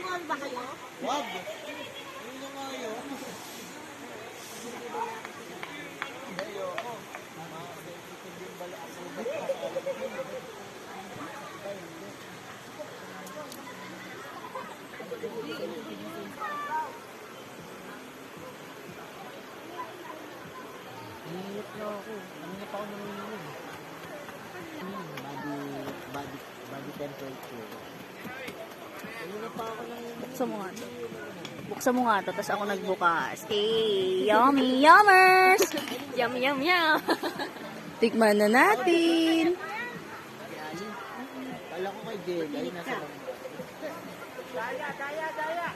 Nagmumall ba kayo? Wag. Ano na nga yun? Hindi, oo. Makakaitin yung bala. Asubat ka sa Nanginip na ako. Nanginip ako ng nanginip. Hmm, body, body, body temperature. Buksan mo nga to. Buksan mo nga to, tapos ako nagbukas. Eh, yummy, yummers! Yum, yum, yum. Tikman na natin. Kala ko kay Jelly. Ay, nasa. Daya, daya, daya.